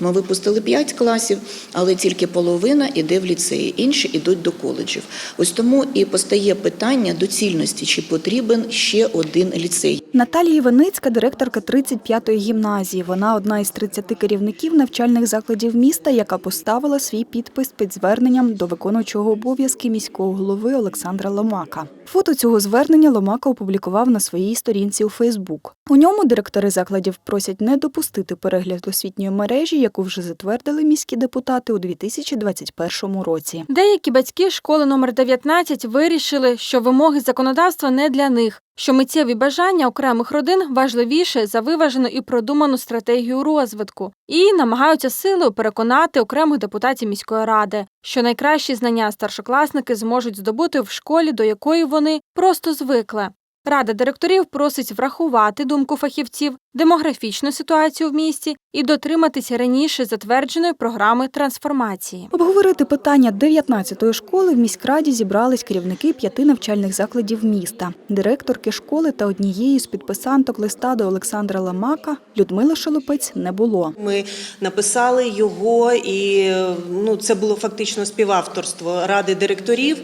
Ми випустили 5 класів, але тільки половина іде в ліцеї, інші йдуть до коледжів. Ось тому і постає питання доцільності, чи потрібен ще один ліцей. Наталія Іваницька, директорка 35-ї гімназії. Вона одна із 30 керівників навчальних закладів міста, яка поставила свій підпис під зверненням до виконуючого обов'язки міського голови Олександра Ломака. Фото цього звернення Ломака опублікував на своїй сторінці у Фейсбук. У ньому директори закладів просять не допустити перегляд освітньої мережі, яку вже затвердили міські депутати у 2021 році. Деякі батьки школи номер 19 вирішили, що вимоги законодавства не для них, що миттєві бажання окремих родин важливіше за виважену і продуману стратегію розвитку, і намагаються силою переконати окремих депутатів міської ради, що найкращі знання старшокласники зможуть здобути в школі, до якої вони просто звикли. Рада директорів просить врахувати думку фахівців, демографічну ситуацію в місті і дотриматися раніше затвердженої програми трансформації. Обговорити питання 19-ї школи в міськраді зібрались керівники п'яти навчальних закладів міста, директорки школи та однієї з підписанток листа до Олександра Ламака Людмили Шелопець не було. Ми написали його, і ну це було фактично співавторство ради директорів.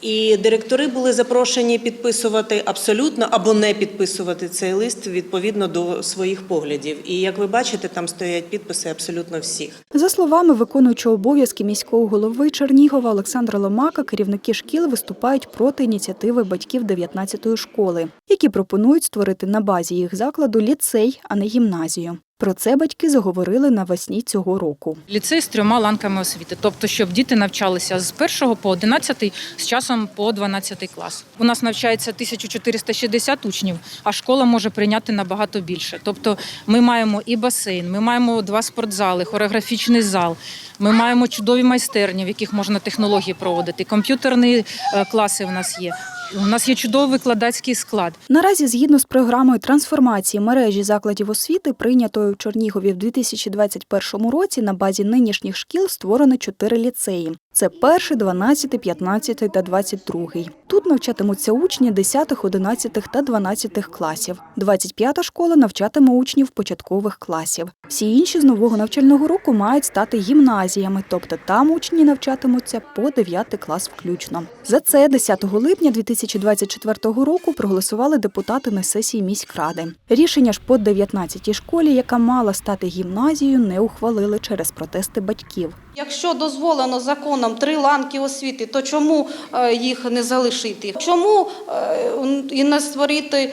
І директори були запрошені підписувати абсолютно або не підписувати цей лист відповідно до своїх поглядів. І як ви бачите, там стоять підписи абсолютно всіх. За словами виконуючого обов'язки міського голови Чернігова Олександра Ломака, керівники шкіл виступають проти ініціативи батьків 19-ї школи, які пропонують створити на базі їх закладу ліцей, а не гімназію. Про це батьки заговорили навесні цього року. Ліцей з трьома ланками освіти, тобто, щоб діти навчалися з 1 по 11, з часом по 12 клас. У нас навчається 1460 учнів, а школа може прийняти набагато більше. Тобто, ми маємо і басейн, ми маємо два спортзали, хореографічний зал. Ми маємо чудові майстерні, в яких можна технології проводити. Комп'ютерні е, класи в нас є. У нас є чудовий викладацький склад. Наразі, згідно з програмою трансформації мережі закладів освіти, прийнятою в Чернігові в 2021 році, на базі нинішніх шкіл створено чотири ліцеї. Це перший, 12, 15 та 22. Тут навчатимуться учні 10, 11 та 12 класів. 25-та школа навчатиме учнів початкових класів. Всі інші з нового навчального року мають стати гімназіями, тобто там учні навчатимуться по 9 клас включно. За це 10 липня 2024 року проголосували депутати на сесії міськради. Рішення ж по 19-й школі, яка мала стати гімназією, не ухвалили через протести батьків. Якщо дозволено законом три ланки освіти, то чому е, їх не залишити? Чому е, і не створити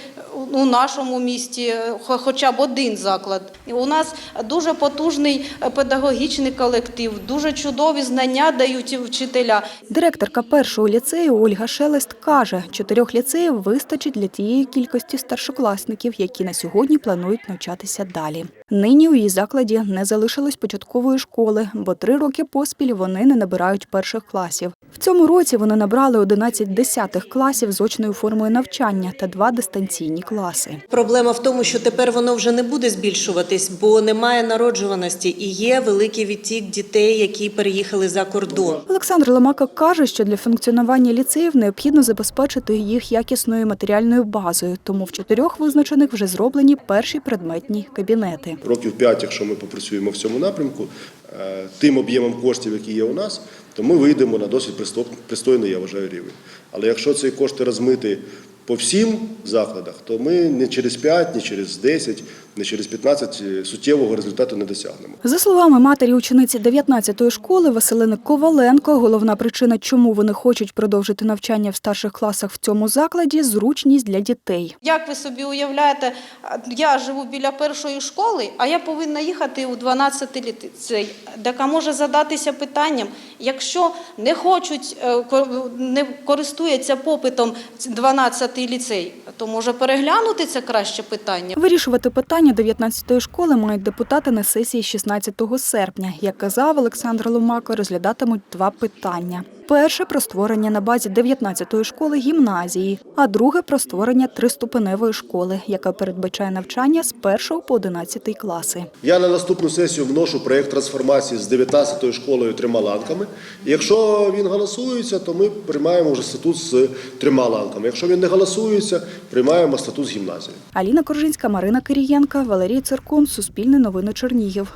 у нашому місті е, хоча б один заклад? І У нас дуже потужний е, педагогічний колектив, дуже чудові знання дають вчителя. Директорка першого ліцею Ольга Шелест каже, чотирьох ліцеїв вистачить для тієї кількості старшокласників, які на сьогодні планують навчатися далі. Нині у її закладі не залишилось початкової школи, бо три роки поспіль вони не набирають перших класів. В цьому році вони набрали 11 десятих класів з очною формою навчання та два дистанційні класи. Проблема в тому, що тепер воно вже не буде збільшуватись, бо немає народжуваності і є великий відтік дітей, які переїхали за кордон. Олександр Ломака каже, що для функціонування ліцеїв необхідно забезпечити їх якісною матеріальною базою, тому в чотирьох визначених вже зроблені перші предметні кабінети. років 5, якщо ми попрацюємо в цьому напрямку, тим об'ємом коштів, які є у нас, то ми вийдемо на досить присто- пристойний, я вважаю, рівень. Але якщо ці кошти розмити по всім закладах, то ми не через 5, не через 10, не через 15 суттєвого результату не досягнемо. За словами матері учениці 19-ї школи Василини Коваленко, головна причина, чому вони хочуть продовжити навчання в старших класах в цьому закладі зручність для дітей. Як ви собі уявляєте, я живу біля першої школи, а я повинна їхати у 12 ліцей. Така може задатися питанням, якщо не хочуть, е, не користується попитом 12 ліцей, то може переглянути це краще питання. Вирішувати питання 19-ї школи мають депутати на сесії 16 серпня. Як казав Олександр Ломако, розглядатимуть два питання. Перше про створення на базі 19-ї школи гімназії, а друге про створення триступеневої школи, яка передбачає навчання з 1 по 11 класи. Я на наступну сесію вношу проєкт трансформації з 19-ю школою трьома ланками. Якщо він голосується, то ми приймаємо вже статут з трьома ланками. Якщо він не голосується, приймаємо статут з гімназією. Аліна Коржинська, Марина Кирієнка, Валерій Циркун, Суспільне новини Чернігів.